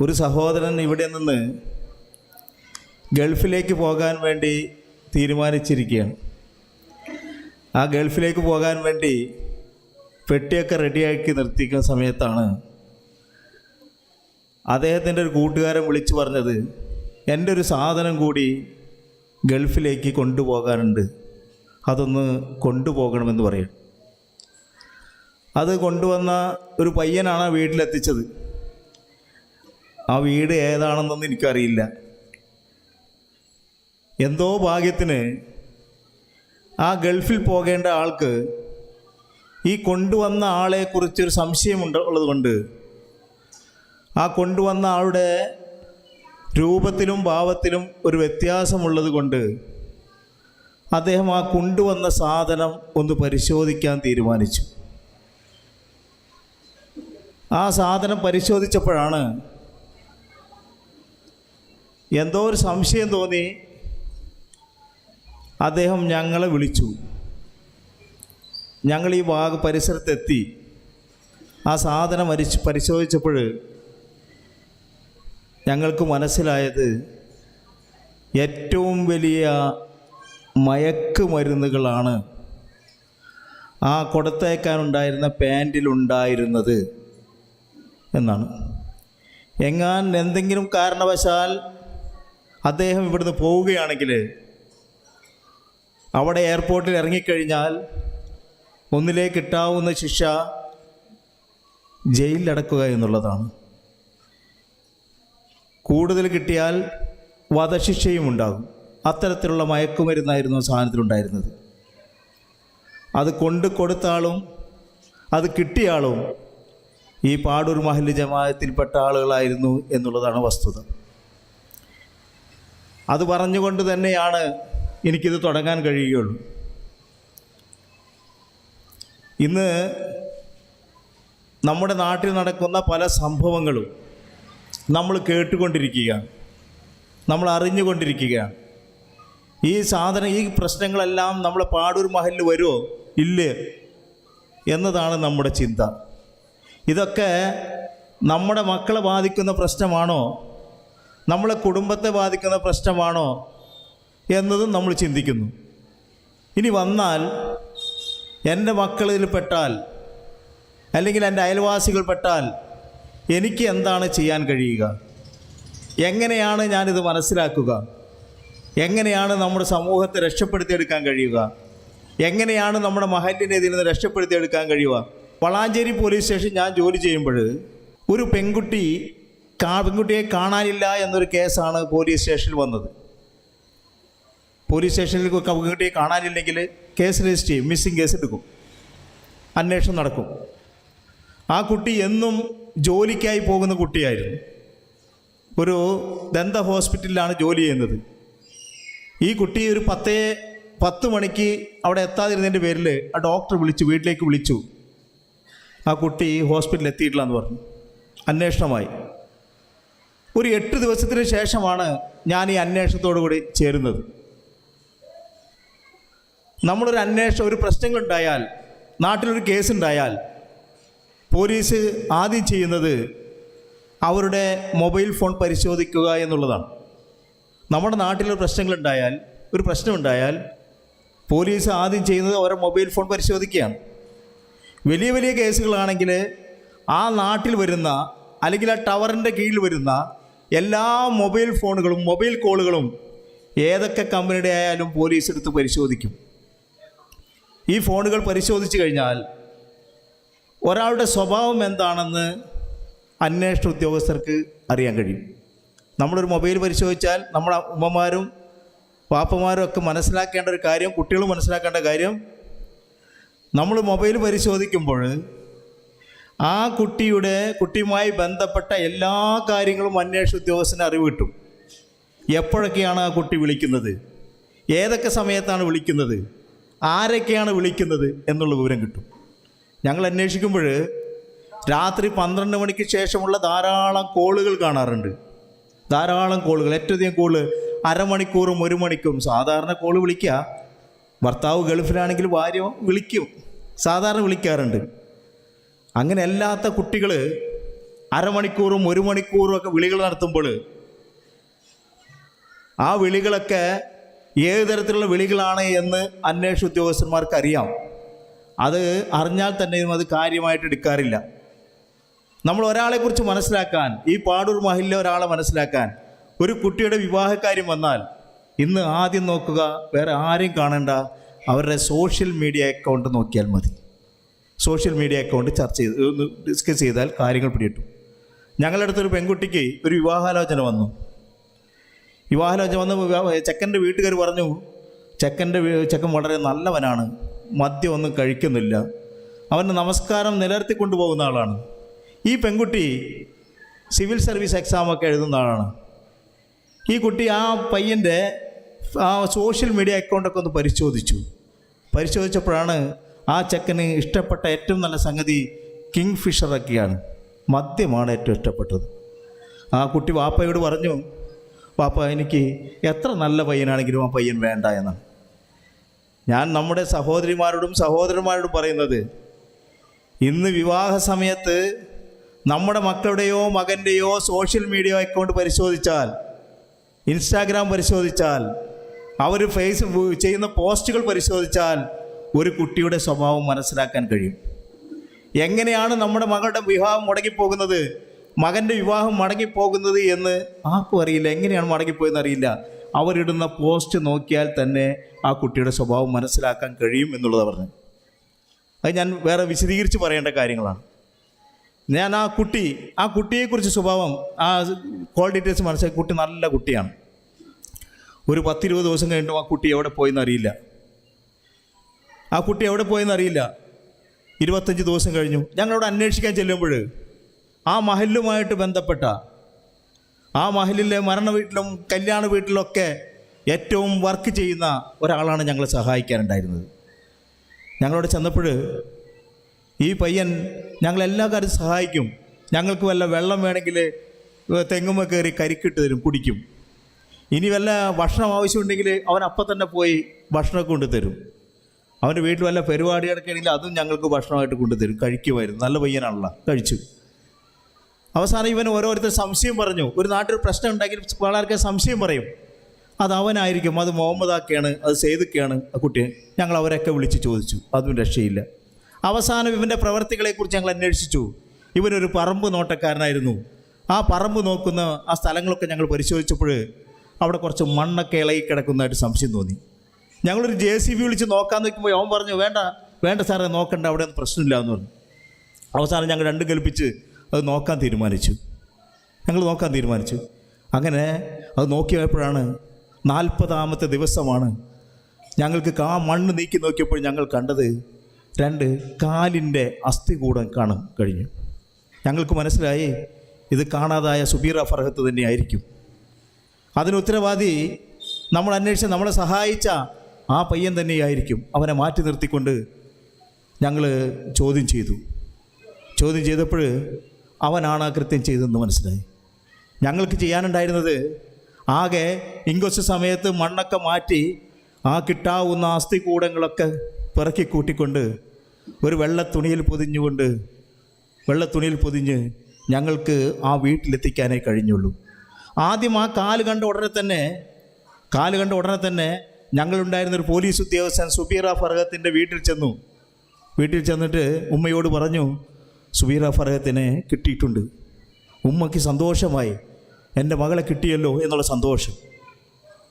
ഒരു സഹോദരൻ ഇവിടെ നിന്ന് ഗൾഫിലേക്ക് പോകാൻ വേണ്ടി തീരുമാനിച്ചിരിക്കുകയാണ്. ആ ഗൾഫിലേക്ക് പോകാൻ വേണ്ടി പെട്ടിയൊക്കെ റെഡിയാക്കി നിർത്തിക്കുന്ന സമയത്താണ് അദ്ദേഹത്തിന്റെ ഒരു കൂട്ടുകാരൻ വിളിച്ചു പറഞ്ഞത് എന്റെ ഒരു സാധനം കൂടി ഗൾഫിലേക്ക് കൊണ്ടുപോകാനുണ്ട്. അതൊന്ന് കൊണ്ടുപോകണമെന്ന് പറയും. അത് കൊണ്ടുവന്ന ഒരു പയ്യനാണ് ആ വീട്ടിലെത്തിച്ചത്. ആ വീട് ഏതാണെന്നൊന്നും എനിക്കറിയില്ല. എന്തോ ഭാഗ്യത്തിന് ആ ഗൾഫിൽ പോകേണ്ട ആൾക്ക് ഈ കൊണ്ടുവന്ന ആളെക്കുറിച്ചൊരു സംശയമുണ്ട് ഉള്ളതുകൊണ്ട്. ആ കൊണ്ടുവന്ന ആളുടെ രൂപത്തിലും ഭാവത്തിലും ഒരു വ്യത്യാസമുള്ളത് കൊണ്ട് അദ്ദേഹം ആ കൊണ്ടുവന്ന സാധനം ഒന്ന് പരിശോധിക്കാൻ തീരുമാനിച്ചു. ആ സാധനം പരിശോധിച്ചപ്പോഴാണ് എന്തോ ഒരു സംശയം തോന്നി. അദ്ദേഹം ഞങ്ങളെ വിളിച്ചു. ഞങ്ങൾ ഈ വാഗ് പരിസരത്തെത്തി. ആ സാധനം പരിശ് പരിശോധിച്ചപ്പോൾ ഞങ്ങൾക്ക് മനസ്സിലായത് ഏറ്റവും വലിയ മയക്കുമരുന്നുകളാണ് ആ കൊടുത്തേക്കാനുണ്ടായിരുന്ന പാന്റിലുണ്ടായിരുന്നത് എന്നാണ്. എങ്ങാൻ എന്തെങ്കിലും കാരണവശാൽ അദ്ദേഹം ഇവിടുന്ന് പോവുകയാണെങ്കിൽ അവിടെ എയർപോർട്ടിൽ ഇറങ്ങിക്കഴിഞ്ഞാൽ ഒന്നിലേക്ക് കിട്ടാവുന്ന ശിക്ഷ ജയിലിലടക്കുക എന്നുള്ളതാണ്. കൂടുതൽ കിട്ടിയാൽ വധശിക്ഷയും ഉണ്ടാകും. അത്തരത്തിലുള്ള മയക്കുമരുന്നായിരുന്നു ആ സാധനത്തിലുണ്ടായിരുന്നത്. അത് കൊണ്ട് കൊടുത്താളും അത് കിട്ടിയാളും ഈ പാടൂർ മഹല്ല് ജമാഅത്തിൽപ്പെട്ട ആളുകളായിരുന്നു എന്നുള്ളതാണ് വസ്തുത. അത് പറഞ്ഞുകൊണ്ട് തന്നെയാണ് എനിക്കിത് തുടങ്ങാൻ കഴിയുകയുള്ളൂ. ഇന്ന് നമ്മുടെ നാട്ടിൽ നടക്കുന്ന പല സംഭവങ്ങളും നമ്മൾ കേട്ടുകൊണ്ടിരിക്കുകയാണ് നമ്മൾ അറിഞ്ഞുകൊണ്ടിരിക്കുകയാണ് ഈ സാധനം ഈ പ്രശ്നങ്ങളെല്ലാം നമ്മളെ പാടൂർ മഹലിൽ വരുമോ ഇല്ലേ? എന്നതാണ് നമ്മുടെ ചിന്ത. ഇതൊക്കെ നമ്മുടെ മക്കളെ ബാധിക്കുന്ന പ്രശ്നമാണോ? നമ്മളെ കുടുംബത്തെ ബാധിക്കുന്ന പ്രശ്നമാണോ എന്നതും നമ്മൾ ചിന്തിക്കുന്നു. ഇനി വന്നാൽ എന്റെ മക്കളിൽ പെട്ടാൽ അല്ലെങ്കിൽ എന്റെ അയൽവാസികൾ പെട്ടാൽ എനിക്ക് എന്താണ് ചെയ്യാൻ കഴിയുക? എങ്ങനെയാണ് ഞാനിത് മനസ്സിലാക്കുക? എങ്ങനെയാണ് നമ്മുടെ സമൂഹത്തെ രക്ഷപ്പെടുത്തിയെടുക്കാൻ കഴിയുക? എങ്ങനെയാണ് നമ്മുടെ മഹലിനെ ഇതിൽ നിന്ന് രക്ഷപ്പെടുത്തിയെടുക്കാൻ കഴിയുക? വളാഞ്ചേരി പോലീസ് സ്റ്റേഷൻ ഞാൻ ജോലി ചെയ്യുമ്പോൾ ഒരു പെൺകുട്ടി പെൺകുട്ടിയെ കാണാനില്ല എന്നൊരു കേസാണ് പോലീസ് സ്റ്റേഷനിൽ വന്നത്. പോലീസ് സ്റ്റേഷനിൽ പെൺകുട്ടിയെ കാണാനില്ലെങ്കിൽ കേസ് രജിസ്റ്റർ ചെയ്യും. മിസ്സിംഗ് കേസ് എടുക്കും. അന്വേഷണം നടക്കും. ആ കുട്ടി എന്നും ജോലിക്കായി പോകുന്ന കുട്ടിയായിരുന്നു. ഒരു ദന്ത ഹോസ്പിറ്റലിലാണ് ജോലി ചെയ്യുന്നത്. ഈ കുട്ടി ഒരു പത്തേ പത്ത് മണിക്ക് അവിടെ എത്താതിരുന്നതിന്റെ പേരിൽ ആ ഡോക്ടർ വിളിച്ചു വീട്ടിലേക്ക് വിളിച്ചു. ആ കുട്ടി ഹോസ്പിറ്റലിൽ എത്തിയിട്ടില്ല എന്ന് പറഞ്ഞു. അന്വേഷണമായി. ഒരു എട്ട് ദിവസത്തിന് ശേഷമാണ് ഞാൻ ഈ അന്വേഷണത്തോടു കൂടി ചേരുന്നത്. നമ്മളൊരു അന്വേഷണം ഒരു പ്രശ്നങ്ങളുണ്ടായാൽ നാട്ടിലൊരു കേസ് ഉണ്ടായാൽ പോലീസ് ആദ്യം ചെയ്യുന്നത് അവരുടെ മൊബൈൽ ഫോൺ പരിശോധിക്കുക എന്നുള്ളതാണ്. നമ്മുടെ നാട്ടിൽ പ്രശ്നങ്ങളുണ്ടായാൽ ഒരു പ്രശ്നമുണ്ടായാൽ പോലീസ് ആദ്യം ചെയ്യുന്നത് അവരുടെ മൊബൈൽ ഫോൺ പരിശോധിക്കുകയാണ്. വലിയ വലിയ കേസുകളാണെങ്കിൽ ആ നാട്ടിൽ വരുന്ന അല്ലെങ്കിൽ ആ ടവറിന്റെ കീഴിൽ വരുന്ന എല്ലാ മൊബൈൽ ഫോണുകളും മൊബൈൽ കോളുകളും ഏതൊക്കെ കമ്പനിയുടെ ആയാലും പോലീസ് എടുത്ത് പരിശോധിക്കും. ഈ ഫോണുകൾ പരിശോധിച്ച് കഴിഞ്ഞാൽ ഒരാളുടെ സ്വഭാവം എന്താണെന്ന് അന്വേഷണ ഉദ്യോഗസ്ഥർക്ക് അറിയാൻ കഴിയും. നമ്മളൊരു മൊബൈൽ പരിശോധിച്ചാൽ നമ്മുടെ ഉമ്മമാരും പാപ്പമാരും ഒക്കെ മനസ്സിലാക്കേണ്ട ഒരു കാര്യം കുട്ടികൾ മനസ്സിലാക്കേണ്ട കാര്യം നമ്മൾ മൊബൈൽ പരിശോധിക്കുമ്പോൾ ആ കുട്ടിയുടെ കുട്ടിയുമായി ബന്ധപ്പെട്ട എല്ലാ കാര്യങ്ങളും അന്വേഷണ ഉദ്യോഗസ്ഥന് അറിവ് കിട്ടും. എപ്പോഴൊക്കെയാണ് ആ കുട്ടി വിളിക്കുന്നത്? ഏതൊക്കെ സമയത്താണ് വിളിക്കുന്നത്? ആരൊക്കെയാണ് വിളിക്കുന്നത് എന്നുള്ള വിവരം കിട്ടും. ഞങ്ങൾ അന്വേഷിക്കുമ്പോൾ രാത്രി പന്ത്രണ്ട് മണിക്ക് ശേഷമുള്ള ധാരാളം കോളുകൾ കാണാറുണ്ട്. ധാരാളം കോളുകൾ ഏറ്റവും അധികം കോൾ അരമണിക്കൂറും ഒരു മണിക്കൂറും സാധാരണ കോൾ വിളിക്കുക ഭർത്താവ് ഗൾഫിലാണെങ്കിൽ ഭാര്യ വിളിക്കും. സാധാരണ വിളിക്കാറുണ്ട്. അങ്ങനെ അല്ലാത്ത കുട്ടികൾ അരമണിക്കൂറും ഒരു മണിക്കൂറും ഒക്കെ വിളികൾ നടത്തുമ്പോൾ ആ വിളികളൊക്കെ ഏത് തരത്തിലുള്ള വിളികളാണ് എന്ന് അന്വേഷണ ഉദ്യോഗസ്ഥന്മാർക്ക് അറിയാം. അത് അറിഞ്ഞാൽ തന്നെയും അത് കാര്യമായിട്ട് എടുക്കാറില്ല. നമ്മൾ ഒരാളെക്കുറിച്ച് മനസ്സിലാക്കാൻ ഈ പാടൂർ മഹില്ല ഒരാളെ മനസ്സിലാക്കാൻ ഒരു കുട്ടിയുടെ വിവാഹക്കാര്യം വന്നാൽ ഇന്ന് ആദ്യം നോക്കുക വേറെ ആരെയും കാണേണ്ട അവരുടെ സോഷ്യൽ മീഡിയ അക്കൗണ്ട് നോക്കിയാൽ മതി. സോഷ്യൽ മീഡിയ അക്കൗണ്ട് ചർച്ച ചെയ്ത് ഒന്ന് ഡിസ്കസ് ചെയ്താൽ കാര്യങ്ങൾ പിടികിട്ടും. ഞങ്ങളുടെ അടുത്തൊരു പെൺകുട്ടിക്ക് ഒരു വിവാഹാലോചന വന്നു. വിവാഹാലോചന വന്ന് ചെക്കന്റെ വീട്ടുകാർ പറഞ്ഞു ചെക്കന്റെ ചെക്കൻ വളരെ നല്ലവനാണ് മദ്യം ഒന്നും കഴിക്കുന്നില്ല. അവന്റെ നമസ്കാരം നിലനിർത്തി കൊണ്ടുപോകുന്ന ആളാണ്. ഈ പെൺകുട്ടി സിവിൽ സർവീസ് എക്സാമൊക്കെ എഴുതുന്ന ആളാണ്. ഈ കുട്ടി ആ പയ്യന്റെ ആ സോഷ്യൽ മീഡിയ അക്കൗണ്ടൊക്കെ ഒന്ന് പരിശോധിച്ചു. പരിശോധിച്ചപ്പോഴാണ് ആ ചെക്കന് ഇഷ്ടപ്പെട്ട ഏറ്റവും നല്ല സംഗതി കിങ് ഫിഷറൊക്കെയാണ് മദ്യമാണ് ഏറ്റവും ഇഷ്ടപ്പെട്ടത്. ആ കുട്ടി വാപ്പയോട് പറഞ്ഞു വാപ്പ എനിക്ക് എത്ര നല്ല പയ്യനാണെങ്കിലും ആ പയ്യൻ വേണ്ട എന്നാണ്. ഞാൻ നമ്മുടെ സഹോദരിമാരോടും സഹോദരന്മാരോടും പറയുന്നത് ഇന്ന് വിവാഹ സമയത്ത് നമ്മുടെ മക്കളുടെയോ മകന്റെയോ സോഷ്യൽ മീഡിയ അക്കൗണ്ട് പരിശോധിച്ചാൽ ഇൻസ്റ്റാഗ്രാം പരിശോധിച്ചാൽ അവർ ഫേസ്ബുക്ക് ചെയ്യുന്ന പോസ്റ്റുകൾ പരിശോധിച്ചാൽ ഒരു കുട്ടിയുടെ സ്വഭാവം മനസ്സിലാക്കാൻ കഴിയും. എങ്ങനെയാണ് നമ്മുടെ മകളുടെ വിവാഹം മുടങ്ങിപ്പോകുന്നത്? മകന്റെ വിവാഹം മടങ്ങിപ്പോകുന്നത് എന്ന് ആർക്കും അറിയില്ല. എങ്ങനെയാണ് മടങ്ങിപ്പോയെന്ന് അറിയില്ല. അവരിടുന്ന പോസ്റ്റ് നോക്കിയാൽ തന്നെ ആ കുട്ടിയുടെ സ്വഭാവം മനസ്സിലാക്കാൻ കഴിയും എന്നുള്ളത് പറഞ്ഞു അത് ഞാൻ വേറെ വിശദീകരിച്ച് പറയേണ്ട കാര്യങ്ങളാണ്. ഞാൻ ആ കുട്ടി ആ കുട്ടിയെക്കുറിച്ച് സ്വഭാവം ആ കോൾ ഡീറ്റെയിൽസ് മനസ്സിലാക്കി കുട്ടി നല്ല കുട്ടിയാണ്. ഒരു പത്തിരുപത് ദിവസം കഴിഞ്ഞിട്ടും ആ കുട്ടി എവിടെ പോയെന്ന് അറിയില്ല. ആ കുട്ടി എവിടെ പോയെന്ന് അറിയില്ല. ഇരുപത്തഞ്ച് ദിവസം കഴിഞ്ഞു. ഞങ്ങളവിടെ അന്വേഷിക്കാൻ ചെല്ലുമ്പോൾ ആ മഹലുമായിട്ട് ബന്ധപ്പെട്ട ആ മഹലിലെ മരണ വീട്ടിലും കല്യാണ വീട്ടിലൊക്കെ ഏറ്റവും വർക്ക് ചെയ്യുന്ന ഒരാളാണ് ഞങ്ങളെ സഹായിക്കാനുണ്ടായിരുന്നത്. ഞങ്ങളോട് ചെന്നപ്പോൾ ഈ പയ്യൻ ഞങ്ങളെല്ലാ കാര്യം സഹായിക്കും. ഞങ്ങൾക്ക് വല്ല വെള്ളം വേണമെങ്കിൽ തെങ്ങുമ്മ കയറി കരിക്കിട്ട് തരും കുടിക്കും. ഇനി വല്ല ഭക്ഷണം ആവശ്യമുണ്ടെങ്കിൽ അവൻ അപ്പം തന്നെ പോയി ഭക്ഷണമൊക്കെ കൊണ്ടുതരും. അവന്റെ വീട്ടിൽ വല്ല പരിപാടി കിടക്കുകയാണെങ്കിൽ അതും ഞങ്ങൾക്ക് ഭക്ഷണമായിട്ട് കൊണ്ടുതരും. കഴിക്കുമായിരുന്നു. നല്ല പയ്യനാണല്ലോ. കഴിച്ചു. അവസാനം ഇവൻ ഓരോരുത്തർ സംശയം പറഞ്ഞു. ഒരു നാട്ടിൽ പ്രശ്നം ഉണ്ടെങ്കിൽ വളരെ സംശയം പറയും. അത് അവനായിരിക്കും. അത് മുഹമ്മദാക്കയാണ്. അത് സെയ്തൊക്കെയാണ് ആ കുട്ടിയെ ഞങ്ങൾ അവരൊക്കെ വിളിച്ച് ചോദിച്ചു. അതും രക്ഷയില്ല. അവസാനം ഇവന്റെ പ്രവർത്തികളെക്കുറിച്ച് ഞങ്ങൾ അന്വേഷിച്ചു. ഇവനൊരു പറമ്പ് നോട്ടക്കാരനായിരുന്നു. ആ പറമ്പ് നോക്കുന്ന ആ സ്ഥലങ്ങളൊക്കെ ഞങ്ങൾ പരിശോധിച്ചപ്പോൾ അവിടെ കുറച്ച് മണ്ണൊക്കെ ഇളകി കിടക്കുന്നതായിട്ട് സംശയം തോന്നി. ഞങ്ങളൊരു ജെ സി ബി വിളിച്ച് നോക്കാൻ നിൽക്കുമ്പോൾ അവൻ പറഞ്ഞു വേണ്ട വേണ്ട സാറേ നോക്കണ്ട അവിടെ ഒന്നും പ്രശ്നമില്ല എന്ന് പറഞ്ഞു. അവസാനം ഞങ്ങൾ രണ്ടും കൽപ്പിച്ച് അത് നോക്കാൻ തീരുമാനിച്ചു. ഞങ്ങൾ നോക്കാൻ തീരുമാനിച്ചു. അങ്ങനെ അത് നോക്കിയപ്പോഴാണ് നാൽപ്പതാമത്തെ ദിവസമാണ് ഞങ്ങൾക്ക് ആ മണ്ണ് നീക്കി നോക്കിയപ്പോൾ ഞങ്ങൾ കണ്ടത് രണ്ട് കാലിന്റെ അസ്ഥികൂടം കാണാൻ കഴിഞ്ഞു. ഞങ്ങൾക്ക് മനസ്സിലായി ഇത് കാണാതായ സുബീറ ഫർഹത്ത് തന്നെയായിരിക്കും. അതിന് ഉത്തരവാദി നമ്മൾ അന്വേഷിച്ച നമ്മളെ സഹായിച്ച ആ പയ്യൻ തന്നെയായിരിക്കും അവനെ മാറ്റി നിർത്തിക്കൊണ്ട് ഞങ്ങൾ ചോദ്യം ചെയ്തു. ചോദ്യം ചെയ്തപ്പോൾ അവനാണ് ആ കൃത്യം ചെയ്തതെന്ന് മനസ്സിലായി. ഞങ്ങൾക്ക് ചെയ്യാനുണ്ടായിരുന്നത് ആകെ ഇംഗ്ലീഷ് സമയത്ത് മണ്ണൊക്കെ മാറ്റി ആ കിട്ടാവുന്ന അസ്ഥികൂടങ്ങളൊക്കെ പിറക്കി കൂട്ടിക്കൊണ്ട് ഒരു വെള്ള തുണിയിൽ പൊതിഞ്ഞുകൊണ്ട് വെള്ള തുണിയിൽ പൊതിഞ്ഞ് ഞങ്ങൾക്ക് ആ വീട്ടിലെത്തിക്കാനേ കഴിഞ്ഞുള്ളൂ. ആദ്യം ആ കാൽ കണ്ട ഉടനെ തന്നെ കാൽ കണ്ട ഉടനെ തന്നെ ഞങ്ങളുണ്ടായിരുന്ന ഒരു പോലീസ് ഉദ്യോഗസ്ഥൻ സുബീറ ഫർഹത്തിന്റെ വീട്ടിൽ ചെന്നു. വീട്ടിൽ ചെന്നിട്ട് ഉമ്മയോട് പറഞ്ഞു സുബീറ ഫർഹത്തിനെ കിട്ടിയിട്ടുണ്ട്. ഉമ്മയ്ക്ക് സന്തോഷമായി. എന്റെ മകളെ കിട്ടിയല്ലോ എന്നുള്ള സന്തോഷം.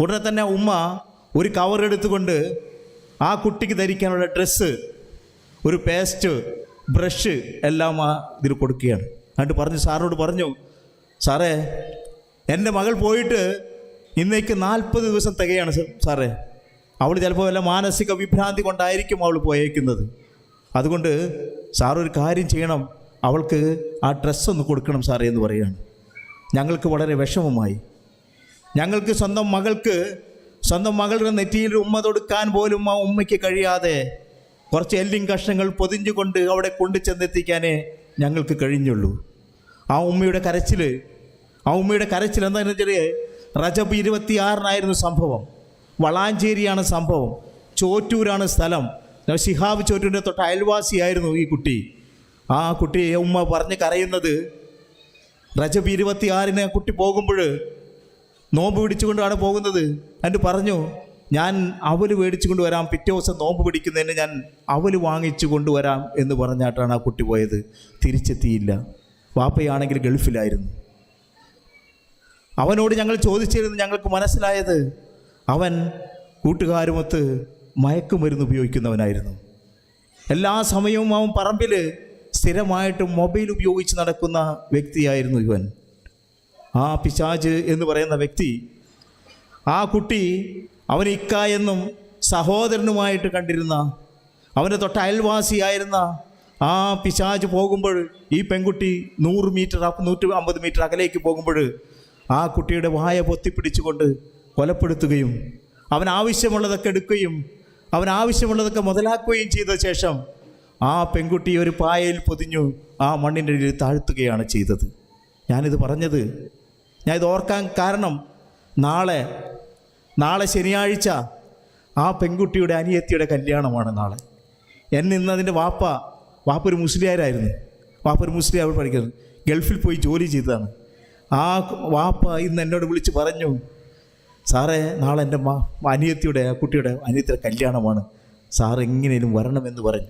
ഉടനെ തന്നെ ഉമ്മ ഒരു കവർ എടുത്തുകൊണ്ട് ആ കുട്ടിക്ക് ധരിക്കാനുള്ള ഡ്രസ്സ് ഒരു പേസ്റ്റ് ബ്രഷ് എല്ലാം ആ ഇതിൽ കൊടുക്കുകയാണ്. എന്നിട്ട് പറഞ്ഞു സാറിനോട് പറഞ്ഞു സാറേ എന്റെ മകൾ പോയിട്ട് ഇന്നേക്ക് നാൽപ്പത് ദിവസം തികയാണ് സാറേ. അവൾ ചിലപ്പോൾ വല്ല മാനസിക വിഭ്രാന്തി കൊണ്ടായിരിക്കും അവൾ പോയേക്കുന്നത്. അതുകൊണ്ട് സാറൊരു കാര്യം ചെയ്യണം. അവൾക്ക് ആ ഡ്രസ്സ് ഒന്ന് കൊടുക്കണം സാറേ എന്ന് പറയുകയാണ്. ഞങ്ങൾക്ക് വളരെ വിഷമമായി. ഞങ്ങൾക്ക് സ്വന്തം മകൾക്ക് സ്വന്തം മകളുടെ നെറ്റിയിൽ ഉമ്മ തൊടുക്കാൻ പോലും ആ ഉമ്മയ്ക്ക് കഴിയാതെ കുറച്ച് എല്ലിങ് കഷ്ണങ്ങൾ പൊതിഞ്ഞുകൊണ്ട് അവിടെ കൊണ്ടു ചെന്നെത്തിക്കാനേ ഞങ്ങൾക്ക് കഴിഞ്ഞുള്ളൂ. ആ ഉമ്മയുടെ കരച്ചിൽ ആ ഉമ്മയുടെ കരച്ചിൽ എന്താണെന്ന് വെച്ചാൽ റജബ് ഇരുപത്തിയാറിനായിരുന്നു സംഭവം. വളാഞ്ചേരിയാണ് സംഭവം. ചോറ്റൂരാണ് സ്ഥലം. ശിഹാബ് ചോറ്റൂരിന്റെ തൊട്ട് അയൽവാസിയായിരുന്നു ഈ കുട്ടി. ആ കുട്ടി ഉമ്മ പറഞ്ഞ് കരയുന്നത് റജബ് ഇരുപത്തിയാറിന് കുട്ടി പോകുമ്പോൾ നോമ്പ് പിടിച്ചുകൊണ്ടാണ് പോകുന്നത്? എന്നിട്ട് പറഞ്ഞു. ഞാൻ അവൽ മേടിച്ചു കൊണ്ടുവരാം പിറ്റേ ദിവസം നോമ്പ് പിടിക്കുന്നതിന് ഞാൻ അവൽ വാങ്ങിച്ചു കൊണ്ടുവരാം എന്ന് പറഞ്ഞാട്ടാണ് ആ കുട്ടി പോയത്. തിരിച്ചെത്തിയില്ല. വാപ്പയാണെങ്കിൽ ഗൾഫിലായിരുന്നു. അവനോട് ഞങ്ങൾ ചോദിച്ചിരുന്നു ഞങ്ങൾക്ക് മനസ്സിലായത്. അവൻ കൂട്ടുകാരുമൊത്ത് മയക്കുമരുന്ന് ഉപയോഗിക്കുന്നവനായിരുന്നു. എല്ലാ സമയവും അവൻ പറമ്പിൽ സ്ഥിരമായിട്ട് മൊബൈൽ ഉപയോഗിച്ച് നടക്കുന്ന വ്യക്തിയായിരുന്നു ഇവൻ. ആ പിശാജ് എന്ന് പറയുന്ന വ്യക്തി ആ കുട്ടി അവൻ ഇക്ക എന്നും സഹോദരനുമായിട്ട് കണ്ടിരുന്ന അവന്റെ തൊട്ട അയൽവാസിയായിരുന്ന ആ പിശാജ് പോകുമ്പോൾ ഈ പെൺകുട്ടി നൂറ് മീറ്റർ നൂറ്റി അമ്പത് മീറ്റർ അകലേക്ക് പോകുമ്പോൾ ആ കുട്ടിയുടെ വായ പൊത്തിപ്പിടിച്ചുകൊണ്ട് കൊലപ്പെടുത്തുകയും അവൻ ആവശ്യമുള്ളതൊക്കെ എടുക്കുകയും അവൻ ആവശ്യമുള്ളതൊക്കെ മുതലാക്കുകയും ചെയ്ത ശേഷം ആ പെൺകുട്ടി ഒരു പായയിൽ പൊതിഞ്ഞു ആ മണ്ണിന്റെ ഇടയിൽ താഴ്ത്തുകയാണ് ചെയ്തത്. ഞാനിത് പറഞ്ഞത് ഞാൻ ഇത് ഓർക്കാൻ കാരണം നാളെ നാളെ ശനിയാഴ്ച ആ പെൺകുട്ടിയുടെ അനിയത്തിയുടെ കല്യാണമാണ് നാളെ. എന്നെ ഇന്ന് അതിന്റെ വാപ്പ വാപ്പ ഒരു മുസ്ലിയാരായിരുന്നു. വാപ്പ ഒരു മുസ്ലിം അവർ പഠിക്കുന്നത്. ഗൾഫിൽ പോയി ജോലി ചെയ്തതാണ്. ആ വാപ്പ ഇന്ന് എന്നോട് വിളിച്ച് പറഞ്ഞു സാറേ നാളെ എന്റെ മാ അനിയത്തിയുടെ ആ കുട്ടിയുടെ അനിയത്തിയുടെ കല്യാണമാണ്. സാർ എങ്ങനെയും വരണമെന്ന് പറഞ്ഞു.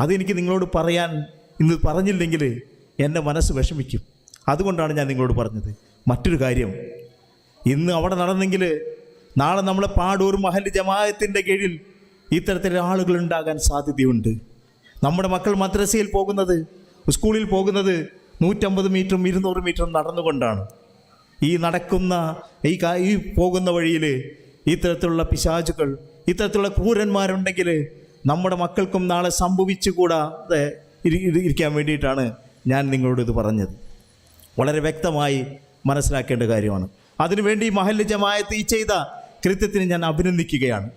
അതെനിക്ക് നിങ്ങളോട് പറയാൻ ഇന്ന് പറഞ്ഞില്ലെങ്കിൽ എന്റെ മനസ്സ് വിഷമിക്കും. അതുകൊണ്ടാണ് ഞാൻ നിങ്ങളോട് പറഞ്ഞത്. മറ്റൊരു കാര്യം ഇന്ന് അവിടെ നടന്നെങ്കിൽ നാളെ നമ്മളെ പാടൂർ മഹൽ ജമായത്തിന്റെ കീഴിൽ ഇത്തരത്തിൽ ആളുകൾ ഉണ്ടാകാൻ സാധ്യതയുണ്ട്. നമ്മുടെ മക്കൾ മദ്രസയിൽ പോകുന്നത് സ്കൂളിൽ പോകുന്നത് നൂറ്റമ്പത് മീറ്ററും ഇരുന്നൂറ് മീറ്ററും നടന്നുകൊണ്ടാണ് ഈ നടക്കുന്ന ഈ ഈ പോകുന്ന വഴിയിൽ ഇത്തരത്തിലുള്ള പിശാചുകൾ ഇത്തരത്തിലുള്ള ക്രൂരന്മാരുണ്ടെങ്കിൽ നമ്മുടെ മക്കൾക്കും നാളെ സംഭവിച്ചുകൂടാതെ ഇരി- ഇരി- ഇരിക്കാൻ വേണ്ടിയിട്ടാണ് ഞാൻ നിങ്ങളോട് ഇത് പറഞ്ഞത്. വളരെ വ്യക്തമായി മനസ്സിലാക്കേണ്ട കാര്യമാണ്. അതിനുവേണ്ടി മഹല്ല് ജമായത്ത് ഈ ചെയ്ത കൃത്യത്തിന് ഞാൻ അഭിനന്ദിക്കുകയാണ്.